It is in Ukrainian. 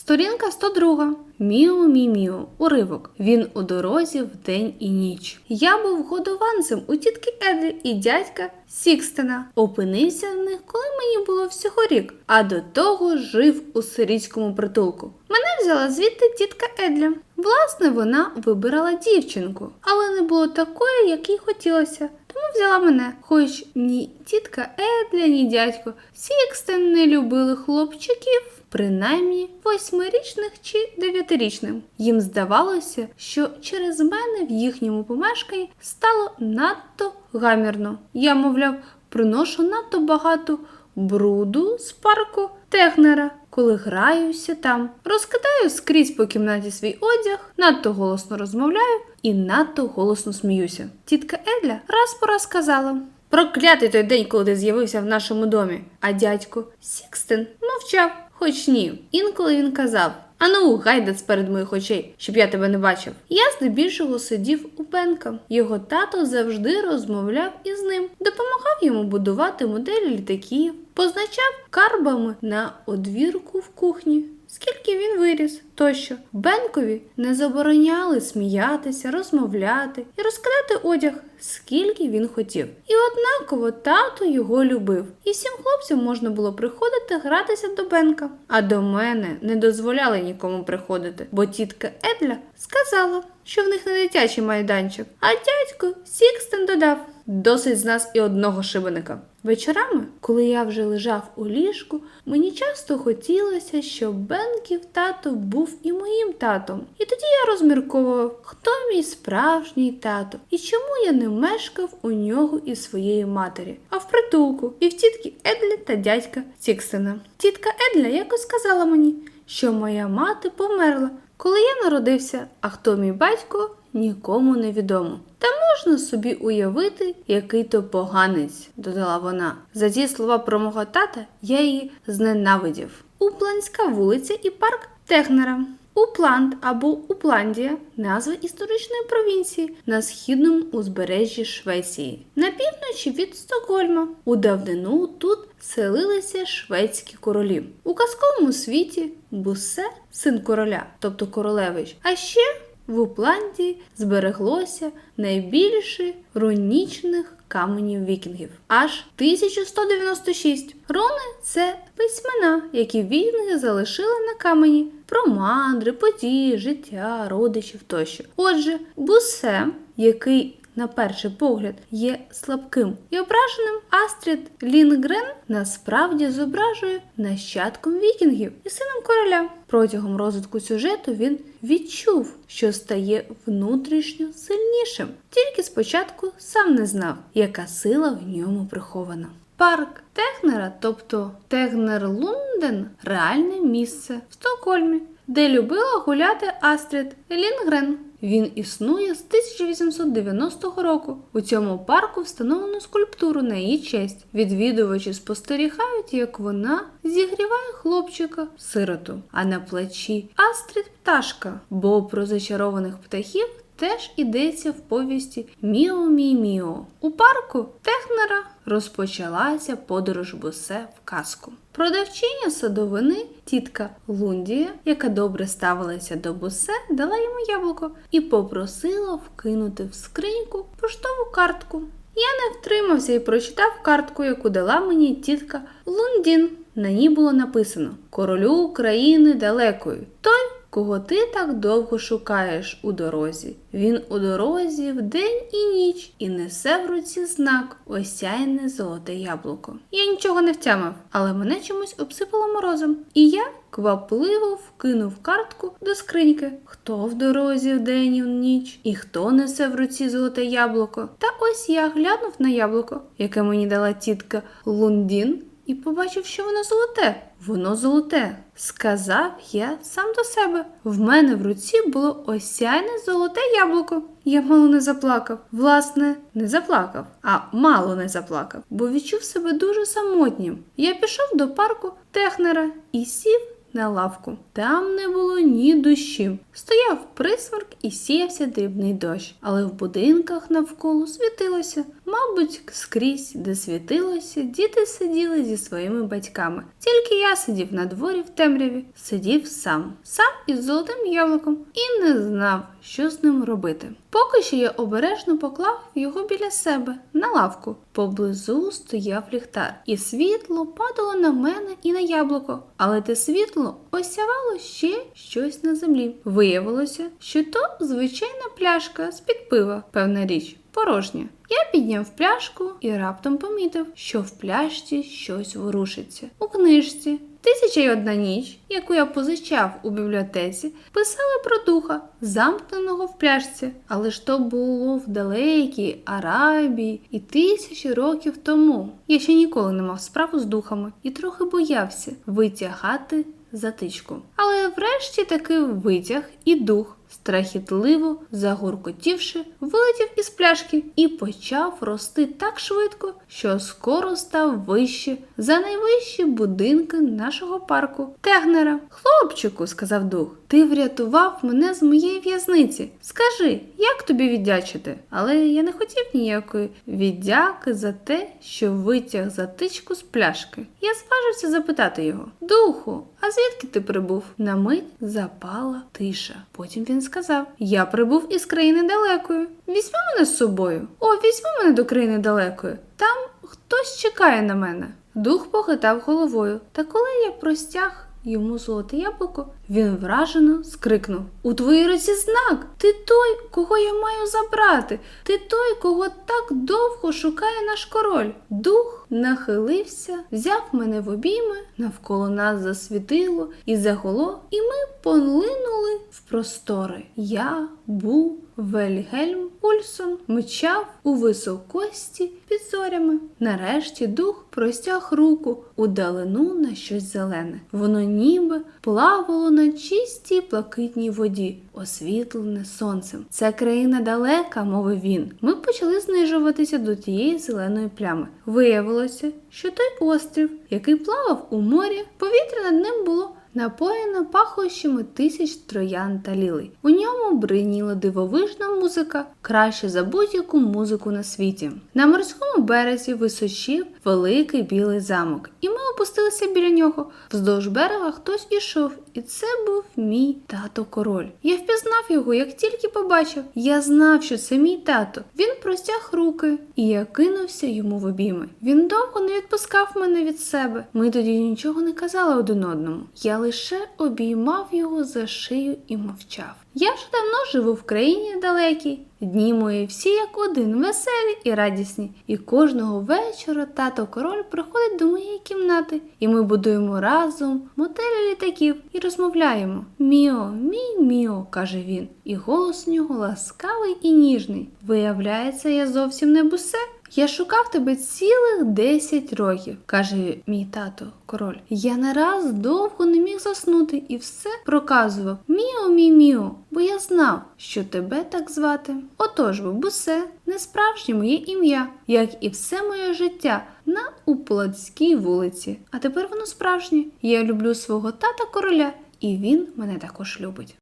Сторінка 102. Міу мі міу. Уривок. Він у дорозі вдень і ніч. Я був годованцем у тітки Едлі і дядька Сікстена. Опинився в них, коли мені було всього рік, а до того жив у сирійському притулку. Мене взяла звідти тітка Едля. Власне, вона вибирала дівчинку, але не було такої, як їй хотілося. Тому взяла мене, хоч ні тітка Едля, ні дядько Сікстен не любили хлопчиків, принаймні восьмирічних чи дев'ятирічних. Їм здавалося, що через мене в їхньому помешканні стало надто гамірно. Я, мовляв, приношу надто багато бруду з парку Технера, коли граюся там, розкидаю скрізь по кімнаті свій одяг, надто голосно розмовляю і надто голосно сміюся. Тітка Едля раз по раз казала. Проклятий той день, коли ти з'явився в нашому домі. А дядько Сікстен мовчав, хоч ні. Інколи він казав: Ану, гайда перед моїх очей, щоб я тебе не бачив. Я здебільшого сидів у пенка. Його тато завжди розмовляв із ним, допомагав йому будувати моделі літаків, позначав карбами на одвірку в кухні. Скільки він виріс, тощо Бенкові не забороняли сміятися, розмовляти і розкидати одяг, скільки він хотів. І однаково тато його любив, і всім хлопцям можна було приходити гратися до Бенка. А до мене не дозволяли нікому приходити, бо тітка Едля сказала, що в них не дитячий майданчик. А дядько Сікстен додав: досить з нас і одного шибеника. Вечорами, коли я вже лежав у ліжку, мені часто хотілося, щоб Бенків тато був і моїм татом. І тоді я розмірковував, хто мій справжній тато і чому я не мешкав у нього і своєї матері, а в притулку, і в тітки Едлі та дядька Сіксена. Тітка Едля якось сказала мені, що моя мати померла, коли я народився, а хто мій батько нікому не відомо. Та можна собі уявити, який то поганець, додала вона. За ті слова про мого тата я її зненавидів. Упланська вулиця і парк Технера. Упланд або Упландія назва історичної провінції на східному узбережжі Швеції, на півночі від Стокгольма. У давнину тут селилися шведські королі. У казковому світі Бусе син короля, тобто королевич. А ще в Упландії збереглося найбільше рунічних каменів вікінгів. Аж 1196. Руни це письмена, які вікінги залишили на камені про мандри, події, життя, родичів тощо. Отже, бусе, який на перший погляд є слабким і ображеним, Астрід Лінгрен насправді зображує нащадком вікінгів і сином короля. Протягом розвитку сюжету він відчув, що стає внутрішньо сильнішим. Тільки спочатку сам не знав, яка сила в ньому прихована. Парк Технера, тобто Технерлунден, реальне місце в Стокгольмі, де любила гуляти Астрід Лінгрен. Він існує з 1890 року. У цьому парку встановлено скульптуру на її честь. Відвідувачі спостерігають, як вона зігріває хлопчика сироту, а на плечі Астрід пташка, бо про зачарованих птахів. Теж ідеться в повісті Міо Мі Міо. У парку Технера розпочалася подорож Бусе в казку. Продавчиня садовини, тітка Лундія, яка добре ставилася до Бусе, дала йому яблуко і попросила вкинути в скриньку поштову картку. Я не втримався і прочитав картку, яку дала мені тітка Лундін. На ній було написано Королю України далекою. Той Кого ти так довго шукаєш у дорозі? Він у дорозі вдень і ніч і несе в руці знак осяйне золоте яблуко. Я нічого не втямив, але мене чомусь обсипало морозом, і я квапливо вкинув картку до скриньки. Хто в дорозі вдень і в ніч, і хто несе в руці золоте яблуко? Та ось я глянув на яблуко, яке мені дала тітка Лундін, і побачив, що воно золоте. Воно золоте, сказав я сам до себе. В мене в руці було осяйне золоте яблуко. Я мало не заплакав. Власне, не заплакав, а мало не заплакав, бо відчув себе дуже самотнім. Я пішов до парку Технера і сів на лавку. Там не було ні душі. Стояв присморк і сіявся дрібний дощ, але в будинках навколо світилося. Мабуть, скрізь, де світилося, діти сиділи зі своїми батьками. Тільки я сидів на дворі в темряві, сидів сам, сам із золотим яблуком і не знав, що з ним робити. Поки що я обережно поклав його біля себе на лавку. Поблизу стояв ліхтар, і світло падало на мене і на яблуко, але те світло осявало ще щось на землі. Виявилося, що то звичайна пляшка з-під пива, певна річ. Порожня. Я підняв пляшку і раптом помітив, що в пляшці щось ворушиться. У книжці Тисяча й одна ніч, яку я позичав у бібліотеці, писала про духа, замкненого в пляшці. Але ж то було в далекій Арабії і тисячі років тому. Я ще ніколи не мав справу з духами і трохи боявся витягати затичку. Але врешті таки витяг і дух страхітливо загуркотівши, вилетів із пляшки і почав рости так швидко, що скоро став вище за найвищі будинки нашого парку. Тегнера, хлопчику, сказав дух, ти врятував мене з моєї в'язниці. Скажи, як тобі віддячити? Але я не хотів ніякої віддяки за те, що витяг затичку з пляшки. Я зважився запитати його: Духу, а звідки ти прибув? На мить запала тиша. Потім він сказав: Я прибув із країни далекої. Візьми мене з собою. О, візьми мене до країни далекої. Там хтось чекає на мене. Дух похитав головою, та коли я простяг йому золоте яблуко, він вражено скрикнув: У твоїй руці знак! Ти той, кого я маю забрати. Ти той, кого так довго шукає наш король. Дух нахилився, взяв мене в обійми, навколо нас засвітило і загуло, і ми полинули в простори. Я був Вельгельм Ульсон мчав у високості під зорями. Нарешті дух простяг руку у далину на щось зелене. Воно ніби плавало на чистій блакитній воді, освітлене сонцем. Це країна далека, мовив він. Ми почали знижуватися до тієї зеленої плями. Виявилося, що той острів, який плавав у морі, повітря над ним було напоєно пахощами тисяч троян та лілей. У ньому бриніла дивовижна музика, краще за будь-яку музику на світі. На морському березі височив великий білий замок, і ми опустилися біля нього. Вздовж берега хтось ішов, і це був мій тато король. Я впізнав його, як тільки побачив. Я знав, що це мій тато. Він простяг руки, і я кинувся йому в обійми. Він довго не відпускав мене від себе. Ми тоді нічого не казали один одному. Я лише обіймав його за шию і мовчав. Я вже давно живу в країні далекій. Дні мої всі як один, веселі і радісні. І кожного вечора тато король приходить до моєї кімнати, і ми будуємо разом мотелі літаків і розмовляємо. Міо, мій міо, каже він, і голос у нього ласкавий і ніжний. Виявляється, я зовсім не бусе. Я шукав тебе цілих 10 років, каже мій тато король. Я не раз довго не міг заснути і все проказував Міо мій міо, бо я знав, що тебе так звати. Отож, бабусе, не справжнє моє ім'я, як і все моє життя на Уплатській вулиці. А тепер воно справжнє. Я люблю свого тата короля, і він мене також любить.